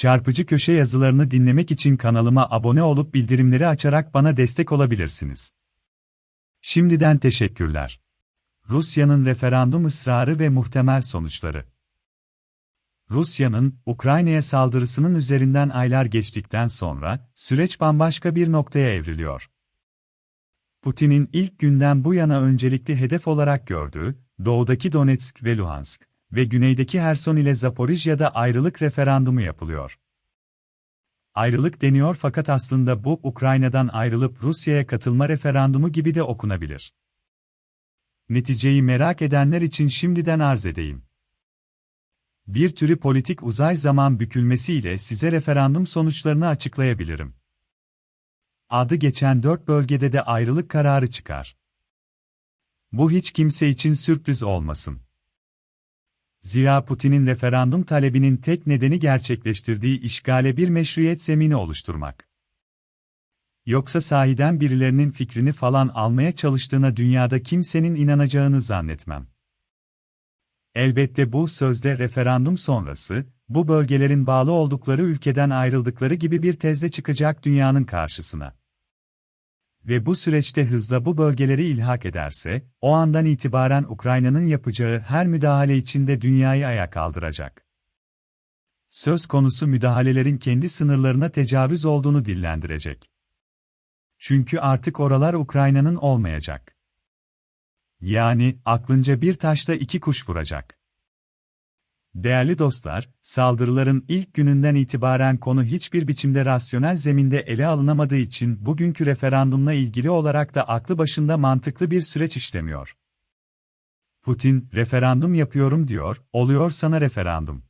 Çarpıcı köşe yazılarını dinlemek için kanalıma abone olup bildirimleri açarak bana destek olabilirsiniz. Şimdiden teşekkürler. Rusya'nın referandum ısrarı ve muhtemel sonuçları. Rusya'nın Ukrayna'ya saldırısının üzerinden aylar geçtikten sonra süreç bambaşka bir noktaya evriliyor. Putin'in ilk günden bu yana öncelikli hedef olarak gördüğü doğudaki Donetsk ve Luhansk ve güneydeki Herson ile Zaporijya'da ayrılık referandumu yapılıyor. Ayrılık deniyor fakat aslında bu Ukrayna'dan ayrılıp Rusya'ya katılma referandumu gibi de okunabilir. Neticeyi merak edenler için şimdiden arz edeyim. Bir türü politik uzay zaman bükülmesiyle size referandum sonuçlarını açıklayabilirim. Adı geçen dört bölgede de ayrılık kararı çıkar. Bu hiç kimse için sürpriz olmasın. Zira Putin'in referandum talebinin tek nedeni gerçekleştirdiği işgale bir meşruiyet zemini oluşturmak. Yoksa sahiden birilerinin fikrini falan almaya çalıştığına dünyada kimsenin inanacağını zannetmem. Elbette bu sözde referandum sonrası, bu bölgelerin bağlı oldukları ülkeden ayrıldıkları gibi bir tezle çıkacak dünyanın karşısına. Ve bu süreçte hızla bu bölgeleri ilhak ederse, o andan itibaren Ukrayna'nın yapacağı her müdahale içinde dünyayı ayağa kaldıracak. Söz konusu müdahalelerin kendi sınırlarına tecavüz olduğunu dillendirecek. Çünkü artık oralar Ukrayna'nın olmayacak. Yani, aklınca bir taşla iki kuş vuracak. Değerli dostlar, saldırıların ilk gününden itibaren konu hiçbir biçimde rasyonel zeminde ele alınamadığı için bugünkü referandumla ilgili olarak da aklı başında mantıklı bir süreç işlemiyor. Putin, referandum yapıyorum diyor, oluyor sana referandum.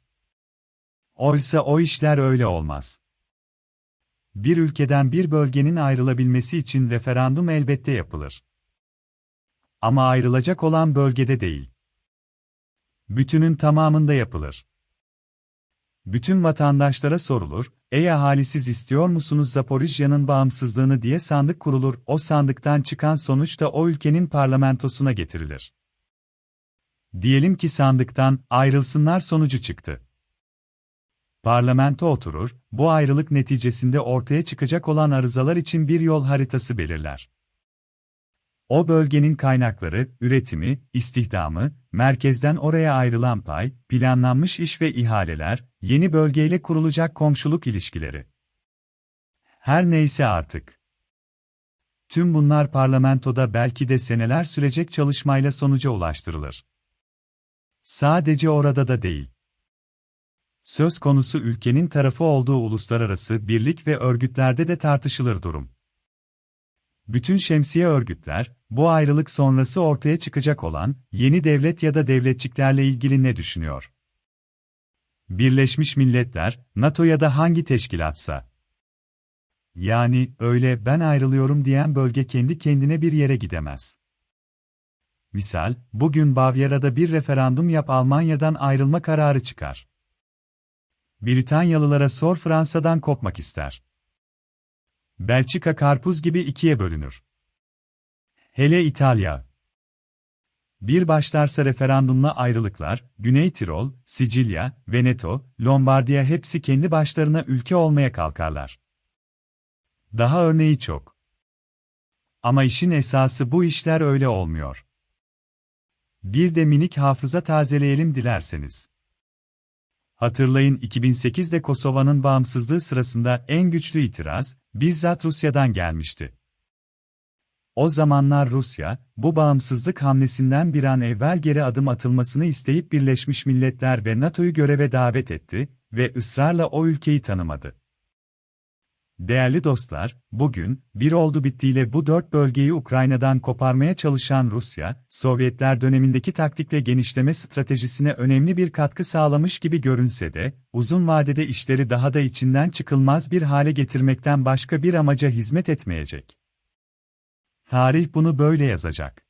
Oysa o işler öyle olmaz. Bir ülkeden bir bölgenin ayrılabilmesi için referandum elbette yapılır. Ama ayrılacak olan bölgede değil. Bütünün tamamında yapılır. Bütün vatandaşlara sorulur, ey ahalisiz istiyor musunuz Zaporijya'nın bağımsızlığını diye sandık kurulur, o sandıktan çıkan sonuç da o ülkenin parlamentosuna getirilir. Diyelim ki sandıktan ayrılsınlar sonucu çıktı. Parlamento oturur, bu ayrılık neticesinde ortaya çıkacak olan arızalar için bir yol haritası belirler. O bölgenin kaynakları, üretimi, istihdamı, merkezden oraya ayrılan pay, planlanmış iş ve ihaleler, yeni bölgeyle kurulacak komşuluk ilişkileri. Her neyse artık. Tüm bunlar parlamentoda belki de seneler sürecek çalışmayla sonuca ulaştırılır. Sadece orada da değil. Söz konusu ülkenin tarafı olduğu uluslararası birlik ve örgütlerde de tartışılır durum. Bütün şemsiye örgütler, bu ayrılık sonrası ortaya çıkacak olan yeni devlet ya da devletçiklerle ilgili ne düşünüyor? Birleşmiş Milletler, NATO ya da hangi teşkilatsa. Yani, öyle ben ayrılıyorum diyen bölge kendi kendine bir yere gidemez. Misal, bugün Bavyera'da bir referandum yap Almanya'dan ayrılma kararı çıkar. Britanyalılara sor Fransa'dan kopmak ister. Belçika karpuz gibi ikiye bölünür. Hele İtalya. Bir başlarsa referandumla ayrılıklar, Güney Tirol, Sicilya, Veneto, Lombardiya hepsi kendi başlarına ülke olmaya kalkarlar. Daha örneği çok. Ama işin esası bu işler öyle olmuyor. Bir de minik hafıza tazeleyelim dilerseniz. Hatırlayın 2008'de Kosova'nın bağımsızlığı sırasında en güçlü itiraz, bizzat Rusya'dan gelmişti. O zamanlar Rusya, bu bağımsızlık hamlesinden bir an evvel geri adım atılmasını isteyip Birleşmiş Milletler ve NATO'yu göreve davet etti ve ısrarla o ülkeyi tanımadı. Değerli dostlar, bugün, bir oldu bittiyle bu dört bölgeyi Ukrayna'dan koparmaya çalışan Rusya, Sovyetler dönemindeki taktikle genişleme stratejisine önemli bir katkı sağlamış gibi görünse de, uzun vadede işleri daha da içinden çıkılmaz bir hale getirmekten başka bir amaca hizmet etmeyecek. Tarih bunu böyle yazacak.